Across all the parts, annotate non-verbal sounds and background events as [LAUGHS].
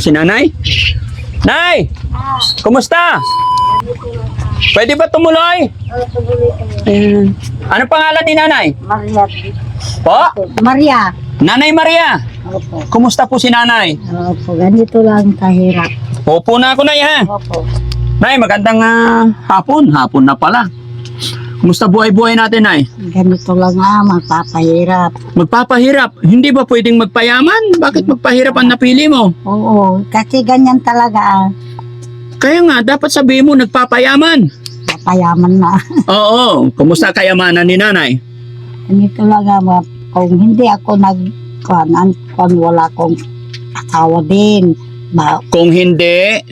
Si nanay. Nay! Kumusta? Pwede ba tumuloy? Ayan. Ano pangalan ni nanay? Maria. Po? Maria. Nanay Maria. Opo. Kumusta po si nanay? Opo, ganito lang kahirap. Opo na ako na ha. Opo. Nay, magandang ah, hapon. Hapon na pala. Kumusta buhay-buhay natin, Nay? Ganito lang nga, magpapahirap. Magpapahirap. Hindi ba pwedeng magpayaman? Bakit magpahirap ang napili mo? Oo, kasi ganyan talaga. ah. Kaya nga, dapat sabihin mo, nagpapayaman. Papayaman na. [LAUGHS] Oo. Kumusta kayamanan ni nanay? ganito lang nga, ma- kung hindi ako nag kuan, an- kuan, wala akong asawa din. Ba, Kung hindi,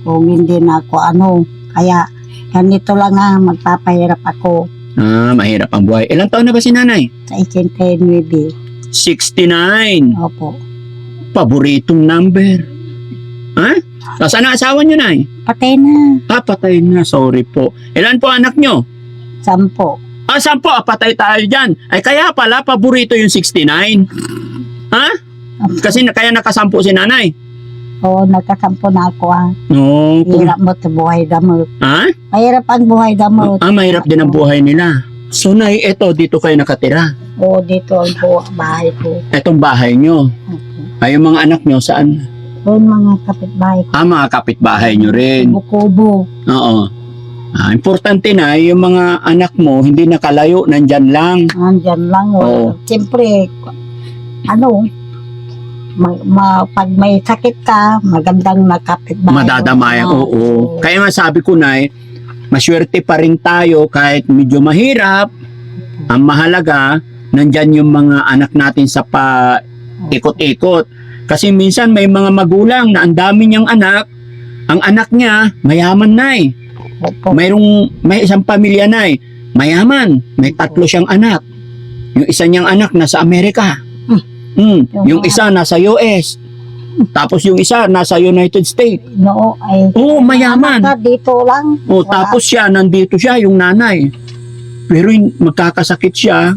kung hindi na ako ano. Kaya ganito lang nga, magpapahirap ako ah, mahirap ang buhay. Ilang taon na ba si nanay? sa 89. 69. Opo. Paboritong number. Ha? Nasaan ang asawa niyo, Nay? Patay na. Ah, patay na. Sorry po. Ilan po anak niyo? Sampo. Ah, saan po? Ah, patay tayo dyan. Ay, kaya pala, paborito yung 69. Ha? Kasi na, kaya nakasampu si nanay. Oo, nagkasampo na ako ah. No, kung, Hirap mo sa buhay damot. ha? Mahirap ang buhay damot. Ah, mahirap din ang buhay nila. So, Nay, eto, dito kayo nakatira. Oo, dito ang bu- bahay ko. Etong bahay nyo. Okay. Ay, yung mga anak nyo, saan? Doon mga kapitbahay ko. Ah, mga kapitbahay nyo rin. Bukubo. Oo. Ah, importante na, yung mga anak mo, hindi nakalayo, nandyan lang. Nandyan lang. Oo. Oh. Siyempre, ano, ma, ma- pag may sakit ka, magandang nakapitbahay. Madadamayan, Oo. oo. Kaya nga sabi ko na, maswerte pa rin tayo kahit medyo mahirap. Ang mahalaga, nandyan yung mga anak natin sa pa ikot-ikot. Kasi minsan may mga magulang na ang dami niyang anak, ang anak niya, mayaman na eh. Opo. Mayroong, may isang pamilya na eh, mayaman, may tatlo siyang anak. Yung isa niyang anak nasa Amerika. Mm, yung isa nasa US. Tapos yung isa nasa United States. No, ay. Oo, mayaman. Ka, dito lang. O, Wala. tapos siya, nandito siya, yung nanay. Pero yung magkakasakit siya,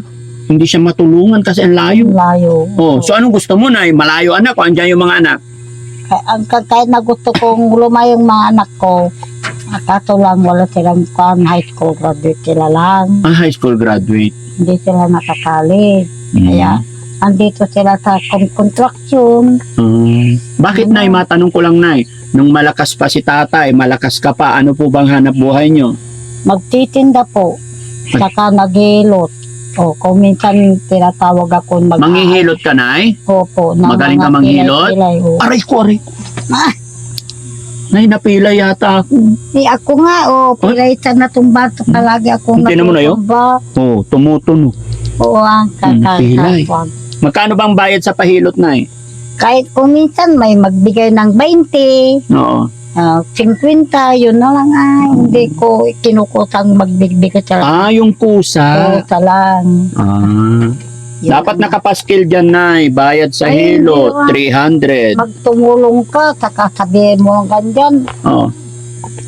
hindi siya matulungan kasi ang layo. Layo. Oh, so anong gusto mo na? Malayo anak o andyan yung mga anak? Ang kahit na gusto kong lumayo yung mga anak ko, kaso lang wala silang kwan, high school graduate sila lang. Ah, high school graduate. Hindi sila nakakali. Kaya, andito sila sa con- construction. Mm. Bakit? Nay? Matanong ko lang, Nay. Nung malakas pa si tatay, malakas ka pa, ano po bang hanap buhay nyo? Magtitinda po. Saka naghilot. O, kung minsan tinatawag ako mag- Manghihilot ka, Nay? Opo. ng Magaling ka manghilot? pilay-pilay, o. Aray ko, aray. Ah! Nay, napila yata ako. Eh, ako nga, o, pilay sa natumba. So, palagi ako Hindi naman na yun? natutumba. Oh, tumutunog. Oo, ah, Hmm, pilay. kakakakwan. Magkano bang bayad sa pahilot, Nay? Kahit kung minsan may magbigay ng 20, Oo. ah, 50, yun na lang ah. Hindi ko kinukutang magbigay sa Ah, yung kusa. kusa lang. Ah. Yun Dapat lang. nakapaskil dyan, Nay. Bayad sa Ay, hilot, hindi, ah. 300. Magtumulong ka, saka sabihin mo ng ganyan. Oo.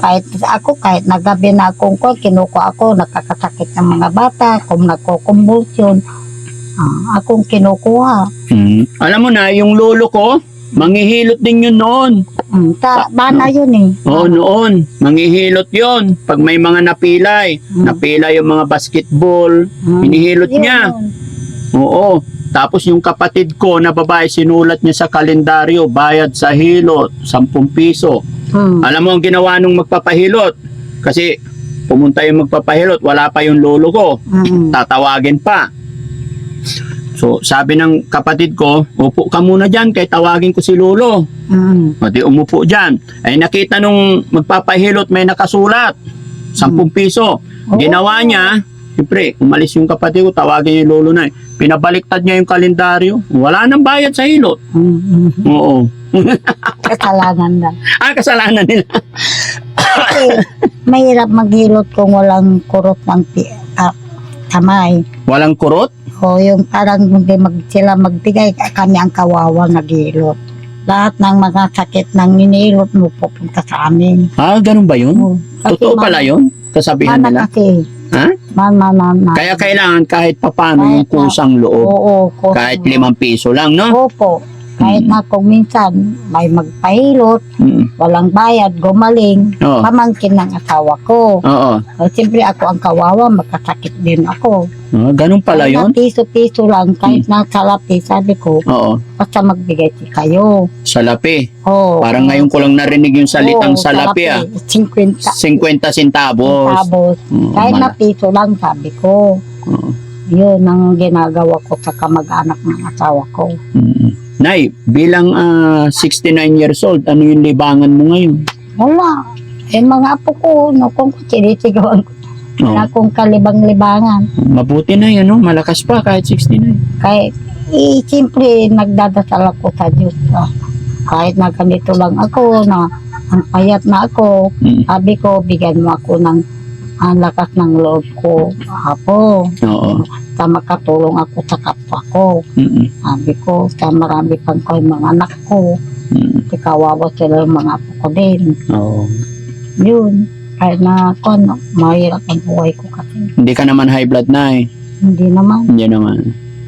Kahit ako, kahit nagabi na akong ko, kinukuha ako, nakakasakit ng mga bata, kung nagkukumbulsyon, ah, akong kinukuha. Hmm. Alam mo na, yung lolo ko, manghihilot din yun noon. Mm, ta, bana yun eh. Oo, noon. Manghihilot yun. Pag may mga napilay, Mm. napilay yung mga basketball, Mm. hinihilot Yun, niya. yun. Oo. Tapos yung kapatid ko na babae, sinulat niya sa kalendaryo, bayad sa hilot, 10 piso. Mm. Alam mo ang ginawa nung magpapahilot? Kasi pumunta yung magpapahilot, wala pa yung lolo ko. Mm. tatawagin pa. So, sabi ng kapatid ko, upo ka muna dyan kay tawagin ko si Lolo. Mm. Di umupo dyan. Ay nakita nung magpapahilot may nakasulat. 10 piso. Ginawa niya, siyempre, umalis yung kapatid ko, tawagin yung Lolo na. Pinabaliktad niya yung kalendaryo. Wala nang bayad sa hilot. Mm. Oo. [LAUGHS] Kasalanan lang. Ah, kasalanan nila. Mahirap maghilot kung walang kurot ng pi- ah, kamay. Walang kurot? O yung parang hindi mag, sila magbigay, kami ang kawawa naghilot. Lahat ng mga sakit ng ninilot mo pupunta sa amin. Ah, ganun ba yun? O, kasi Totoo man- pala yun? Kasabihan Mana nila? kasi. Ha? Man, man, man, man. Kaya kailangan kahit papano yung Kahit kusang loob. Oo, ko- Kahit limang piso lang, no? Opo. Kahit Kahit na kung minsan may magpahilot, Mm. walang bayad, gumaling, Oo. pamangkin ng asawa ko. Oo. O, siyempre ako ang kawawa, magkasakit din ako. Ah, ganun pala Kahit na yun? piso-piso lang, kahit na salapi, sabi ko, Oo. basta magbigay si kayo. Salapi. Oh, Parang ngayon ko lang narinig yung salitang Oo, salapi ah. 50 50 centavos. centavos. Oo, Kahit na mala- piso lang, sabi ko. Oo. Yun ang ginagawa ko sa kamag-anak ng asawa ko. Mm. Nay, bilang ah, 69 years old, ano yung libangan mo ngayon? Wala. Eh, mga apo ko, no, kung sinisigawan ko, wala akong kalibang-libangan. Mabuti na yan, no? malakas pa kahit 69. Kaya, eh, siyempre, nagdadasal ako sa Diyos. ah. kahit na ganito lang ako, na ang payat na ako, Mm. sabi ko, bigyan mo ako ng ang lakas ng loob ko. Apo, Oo. sa makatulong ako sa kapwa ko. Mm-mm. Sabi ko, sa marami pang ko yung mga anak ko. Mm. Kasi kawawa sila yung mga apo ko din. Oo. Yun. Kahit na ako, no, mahirap ang buhay ko kasi. Hindi ka naman high blood na eh. Hindi naman. Hindi naman.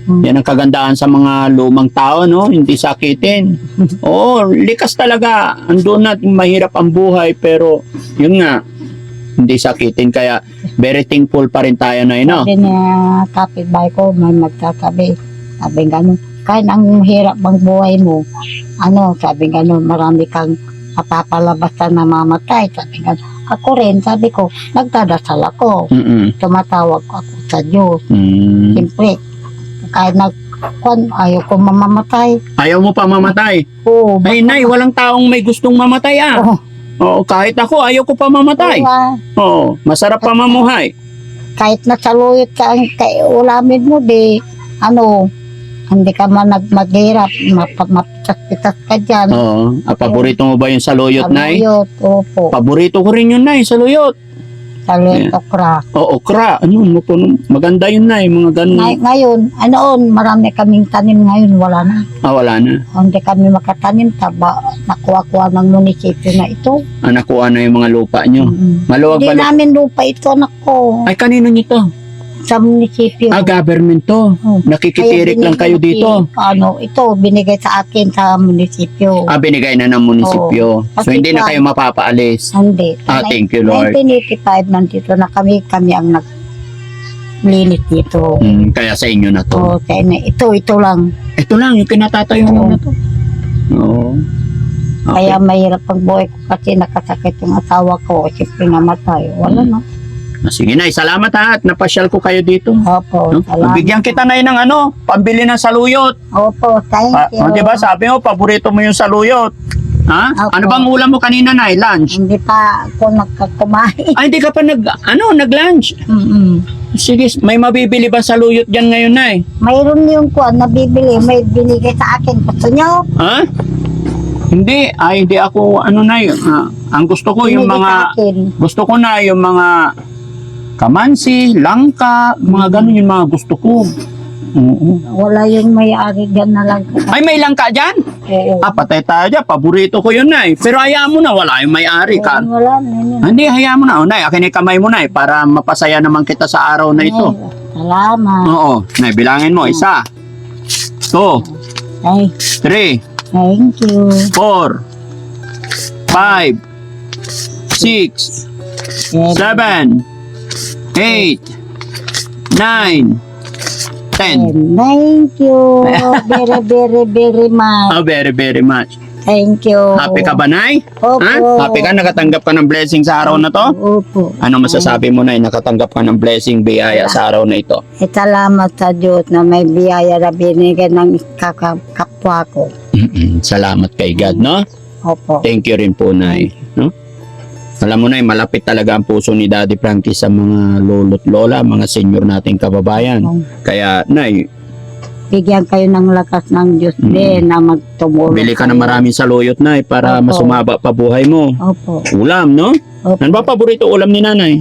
Hmm. Yan ang kagandahan sa mga lumang tao, no? Hindi sakitin. [LAUGHS] Oo, likas talaga. Andun na, mahirap ang buhay, pero yun nga, hindi sakitin. Kaya, very thankful pa rin tayo na, no? Sabi niya, kapitbahay ko, may magsasabi. Sabi ganun, kahit ang hirap bang buhay mo, ano, sabi ganun, marami kang mapapalabas na namamatay. Sabi ganun, ako rin, sabi ko, nagdadasal ako. Mm-mm. Tumatawag ako sa Diyos. Mm. Siyempre, kahit nag, kwan, ayaw ko mamamatay. Ayaw mo pa mamatay. Oo, Ay, nay, walang taong may gustong mamatay, ah. Oo. Oo, kahit ako, ayaw ko pa mamatay. Oo, ah. Oo, masarap pa mamuhay. kahit nasaluyot ka ang kay ulamin mo, di, ano, hindi ka man nagmaghirap, map- mapitas-pitas ka dyan. Oo, ah, paborito mo ba yung saluyot, nay? Saluyot, opo. Paborito ko rin yun, nay, saluyot. Saluyot okra. Oo, okra. Ano, ano po, maganda yun, nay, mga ganun. Ngay- ngayon, anoon, marami kaming tanim ngayon, wala na. Ah, wala na. Hindi kami makatanim, taba, nakuha-kuha ng munisipyo na ito. Ah, nakuha na yung mga lupa nyo. Mm. Maluwag Hindi ba? lu- namin lupa ito, anak ko, Ay, kanino nyo to? Sa munisipyo. Ah, government to. Oh. Nakikitirik lang kayo binigay- dito. Ano, ito, binigay sa akin sa munisipyo. Ah, binigay na ng munisipyo. So, Kasi hindi na kayo mapapaalis. Hindi. Ah, thank you, Lord. 1985, nandito na kami, kami ang nag linis dito. Hmm, kaya sa inyo na to. So, kaya na, ito, ito lang. Ito lang, yung kinatatayo mo Oo. na to. Oo. Okay. Kaya mahirap ang buhay ko kasi nakasakit yung asawa ko. Siyempre namatay. Wala na. Ah, Sige na, salamat ha at napasyal ko kayo dito. Opo, No? salamat. Bigyan kita na ng ano, pambili ng saluyot. Opo, thank Ah, you. oh, di ba sabi mo, paborito mo yung saluyot. Ha? Opo. Ano bang ulam mo kanina na? Lunch? Hindi pa ako nagkakumain. Ay, [LAUGHS] hindi ka pa nag, ano, nag-lunch. Mm-mm. Sige, may mabibili ba saluyot dyan ngayon na Mayroon yung kuwan na bibili. May binigay sa akin. Gusto nyo? Ha? Hindi, ay hindi ako ano na yun. ah, ang gusto ko yung mga akin. gusto ko na yung mga kamansi, langka, mga ganun yung mga gusto ko. Oo. Wala yung may-ari dyan na lang. Ay, may langka dyan? Oo. Ah, patay tayo dyan. Paborito ko yun, Nay. Pero hayaan mo na, wala yung may-ari. Ka. Wala na yun. Hindi, hayaan mo na. O, Nay, akin yung kamay mo, Nay, para mapasaya naman kita sa araw na ito. Salamat. Oo. Nay, bilangin mo. Isa, two, Ay, three, thank you. four, five, six, seven, eight, nine, ten. And thank you [LAUGHS] very, very, very much. Oh, very, very much. Thank you. Happy ka ba, Nay? Opo. Ha? Happy ka? Nakatanggap ka ng blessing sa araw na to? Opo. Ano masasabi mo na nakatanggap ka ng blessing biyaya sa araw na ito? Eh, salamat sa Diyos na may biyaya na binigay ng kaka- kapwa ko. Mm-mm. Salamat kay God, no? Opo. Thank you rin po, Nay. No? Alam mo, Nay, malapit talaga ang puso ni Daddy Frankie sa mga lolo't lola, mga senior nating kababayan. Kaya, Nay, Bigyan kayo ng lakas ng Diyos Mm. din na magtumulong. bili ka ng kayo. maraming saluyot, Nay, para Opo. masumaba pa buhay mo. Opo. Ulam, no? Opo. Ano ba paborito ulam ni Nanay?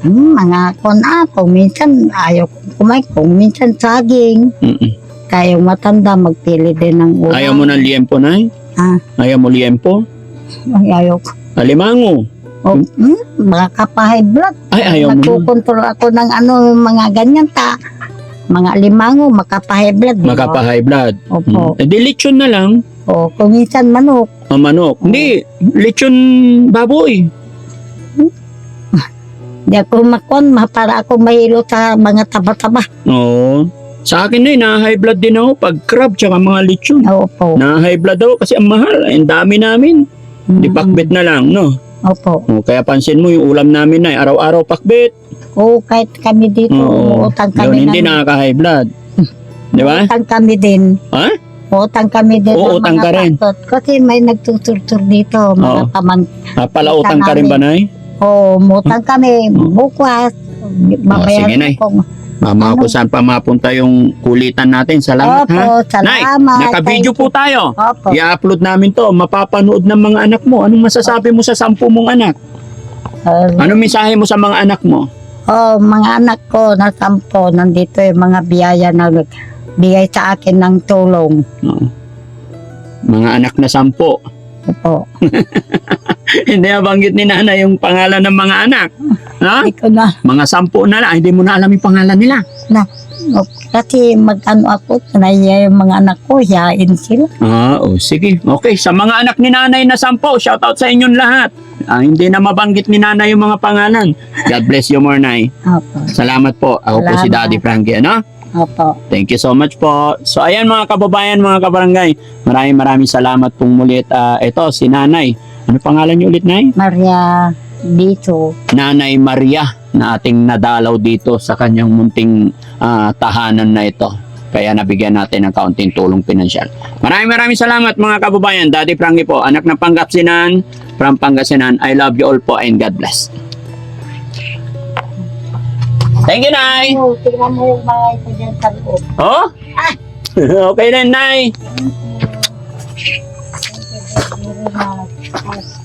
Hmm, mga kon ako, minsan ayaw kumain, kung minsan saging. Mm-mm. Kaya yung matanda, magpili din ng ulam. Ayaw mo ng liempo, Nay? Ah. Ayaw mo liempo? Ay, ayaw ko. Alimango? Oh, hmm, mga kapahay blood. Ay, ayaw. Nagkukontrol ako ng ano, mga ganyan ta. Mga limango, makapahay blood. Makapa-high blood. Opo. Mm. Eh, di lechon na lang. O, kung minsan manok. O manok. Hindi, lechon baboy. [LAUGHS] Di ako makon, ma- para ako mahilo sa mga taba-taba. Oo. Sa akin na na high blood din ako pag crab tsaka mga lechon. Opo. Na high blood ako kasi ang mahal. Ang dami namin. Di Mm. pakbet na lang, no? Opo. O, kaya pansin mo yung ulam namin na araw-araw pakbet. Oo, kahit kami dito, Oo. utang Yun, kami. hindi ng- nakaka-high blood. [LAUGHS] Di ba? Utang kami din. Ha? Utang kami din. Oo, ng utang mga ka rin. patot. Kasi may nagtuturtur dito, mga Oo. paman. Ah, palautang ka rin ba, Nay? Oo, mutang kami. Oo. Bukas. sige, Babayaran Nay. ko. Mama Ano? ko saan pa mapunta yung kulitan natin. Salamat, ha? Opo, salamat. Naka-video Thank po tayo. Opo. I-upload namin to. Mapapanood ng mga anak mo. Anong masasabi mo sa sampu mong anak? Uh, Anong mensahe mo sa mga anak mo? oh, mga anak ko na sampo, nandito yung mga biyaya na bigay sa akin ng tulong. Oo. Mga anak na sampo. Opo. [LAUGHS] Hindi nabanggit ni nanay yung pangalan ng mga anak. Ha? Hindi ko na, Mga sampo na lang. Hindi mo na alam yung pangalan nila. oh, kasi mag-ano ako, naiya yung mga anak ko, yain sila. Ah, oh, sige. Okay, sa mga anak ni nanay na sampo, shoutout sa inyong lahat. Ah, hindi na mabanggit ni nanay yung mga pangalan. God bless you more, Nay. Opo. Salamat po. Ako po si Salamat. Daddy Frankie, ano? Opo. Thank you so much po. So ayan mga kababayan, mga kabarangay. Maraming maraming salamat pong mulit. Ah, ito, si Nanay. Ano pangalan niyo ulit, Nay? Maria dito. Nanay Maria na ating nadalaw dito sa kanyang munting ah, tahanan na ito. Kaya nabigyan natin ng kaunting tulong pinansyal. Maraming maraming salamat mga kababayan. Daddy Frankie po, anak ng Pangasinan, from Pangasinan. I love you all po and God bless. Thank you, Nay. Oh, tingnan mo yung bahay ko dyan sa loob. Oh? [LAUGHS] okay din, Nay. Very nice.